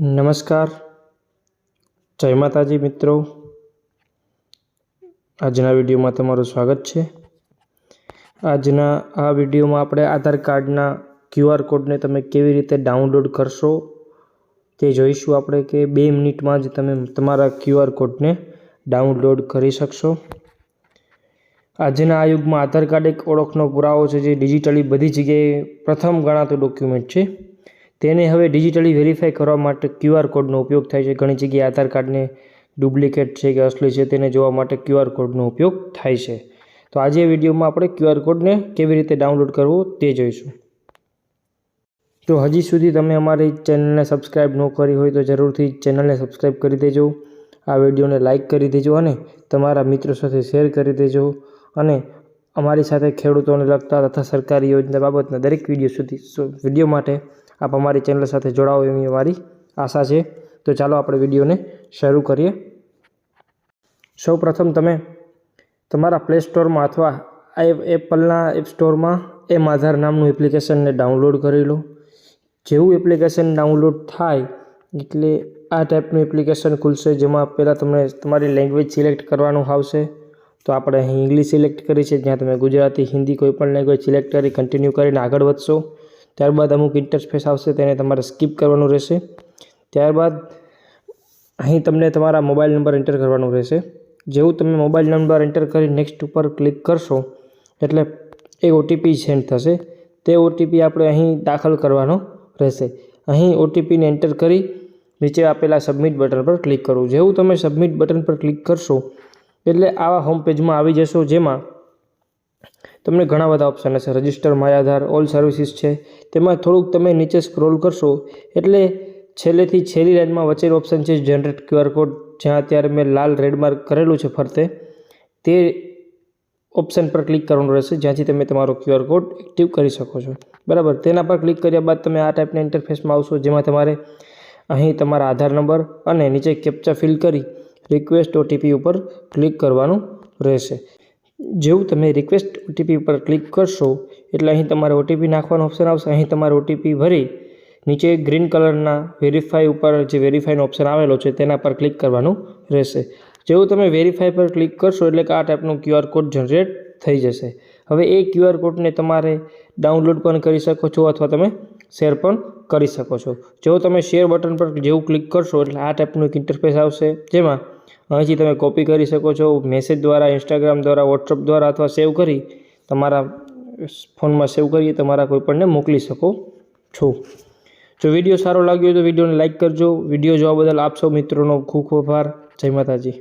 નમસ્કાર. જય માતાજી મિત્રો. આજના વિડીયોમાં તમારું સ્વાગત છે. આજના આ વિડીયોમાં આપણે આધાર કાર્ડના ક્યુઆર કોડને તમે કેવી રીતે ડાઉનલોડ કરશો તે જોઈશું આપણે કે બે મિનિટમાં જ તમે તમારા ક્યુઆર કોડને ડાઉનલોડ કરી શકશો. આજના આ યુગમાં આધાર કાર્ડ એક ઓળખનો પુરાવો છે જે ડિજિટલી બધી જગ્યાએ પ્રથમ ગણાતું ડોક્યુમેન્ટ છે. તેને હવે ડિજિટલી વેરીફાઈ કરવા માટે ક્યુઆર કોડનો ઉપયોગ થાય છે. ઘણી જગ્યાએ આધાર કાર્ડને ડુપ્લિકેટ છે કે અસલી છે તેને જોવા માટે ક્યુઆર કોડનો ઉપયોગ થાય છે. તો આજે વિડીયોમાં આપણે ક્યુઆર કોડને કેવી રીતે ડાઉનલોડ કરવો તે જોઈશું. તો હજી સુધી તમે અમારી ચેનલને સબસ્ક્રાઈબ ન કરી હોય તો જરૂરથી ચેનલને સબસ્ક્રાઈબ કરી દેજો. આ વિડીયોને લાઇક કરી દેજો અને તમારા મિત્રો સાથે શેર કરી દેજો. અને અમારી સાથે ખેડૂતોને લગતા તથા સરકારી યોજના બાબતના દરેક વીડિયો સુધી વીડિયો માટે આપ અમારી ચેનલ સાથે જોડાવો એવી અમારી આશા છે. તો ચાલો આપણે વિડીયોને શરૂ કરીએ. સૌ પ્રથમ તમે તમારા પ્લે સ્ટોરમાં અથવા એપલના એપ સ્ટોરમાં એમ આધાર નામનું એપ્લિકેશનને ડાઉનલોડ કરી લો. જેવું એપ્લિકેશન ડાઉનલોડ થાય એટલે આ ટાઈપનું એપ્લિકેશન ખુલશે જેમાં પહેલાં તમને તમારી લેંગ્વેજ સિલેક્ટ કરવાનું આવશે. તો આપણે અહીં ઇંગ્લિશ સિલેક્ટ કરી છે. જ્યાં તમે ગુજરાતી, હિન્દી કોઈ પણ લેંગ્વેજ સિલેક્ટ કરી કન્ટિન્યુ કરીને આગળ વધશો. ત્યારબાદ અમુક ઇન્ટરફેસ આવશે તેને તમારે સ્કીપ કરવાનું રહેશે. ત્યારબાદ અહીં તમને તમારા મોબાઈલ નંબર એન્ટર કરવાનું રહેશે. જેવું તમે મોબાઈલ નંબર એન્ટર કરી નેક્સ્ટ ઉપર ક્લિક કરશો, એટલે એ ઓટીપી સેન્ડ થશે. તે ઓટીપી આપણે અહીં દાખલ કરવાનો રહેશે. અહીં ઓટીપીને એન્ટર કરી નીચે આપેલા સબમિટ બટન પર ક્લિક કરવું જેવું તમે સબમિટ બટન પર ક્લિક કરશો, એટલે આવા હોમ પેજમાં આવી જશો જેમાં તમને ઘણા બધા ઓપ્શન હશે. Register my Aadhaar all services છે. તેમાં થોડુંક તમે નીચે સ્ક્રોલ કરશો, એટલે છેલ્લેથી છેલ્લી લાઇનમાં વચ્ચેનું ઓપ્શન છે જનરેટ ક્યુઆર કોડ જ્યાં અત્યારે મેં લાલ રેડ માર્ક કરેલું છે ફરતે. તે ઓપ્શન પર ક્લિક કરવાનું રહેશે, જ્યાંથી તમે તમારો ક્યુઆર કોડ એક્ટિવ કરી શકો છો. બરાબર? તેના પર ક્લિક કર્યા બાદ તમે આ ટાઈપના ઇન્ટરફેસમાં આવશો, જેમાં તમારે અહીં તમારા આધાર નંબર અને નીચે કેપ્ચા ફિલ કરી રિક્વેસ્ટ ઓટીપી ઉપર ક્લિક કરવાનું રહેશે. જેવું તમે રિક્વેસ્ટ ઓટીપી પર ક્લિક કરશો, એટલે અહીં તમારે ઓટીપી નાખવાનો ઓપ્શન આવશે. અહીં તમારે ઓટીપી ભરી, નીચે ગ્રીન કલરના વેરીફાઈ ઉપર જે વેરીફાઈનો ઓપ્શન આવેલો છે, તેના પર ક્લિક કરવાનું રહેશે. જેવું તમે વેરીફાઈ પર ક્લિક કરશો, એટલે કે આ ટાઈપનો ક્યુઆર કોડ જનરેટ થઈ જશે. હવે એ ક્યુઆર કોડને તમારે ડાઉનલોડ પણ કરી શકો છો, અથવા તમે શેર પણ કરી શકો છો. જો તમે શેર બટન પર જેવું ક્લિક કરશો, એટલે આ ટાઈપનું એક ઇન્ટરફેસ આવશે. જેમાં અહીંથી તમે કોપી કરી શકો છો મેસેજ દ્વારા ઇન્સ્ટાગ્રામ દ્વારા વોટ્સઅપ દ્વારા અથવા સેવ કરી તમારા ફોનમાં સેવ કરી તમારા કોઈપણને મોકલી શકો છો. જો વીડિયો સારો લાગ્યો તો વિડીયોને લાઇક કરજો. વીડિયો જોવા બદલ આપ સૌ મિત્રોનો ખૂબ ખૂબ આભાર. જય માતાજી.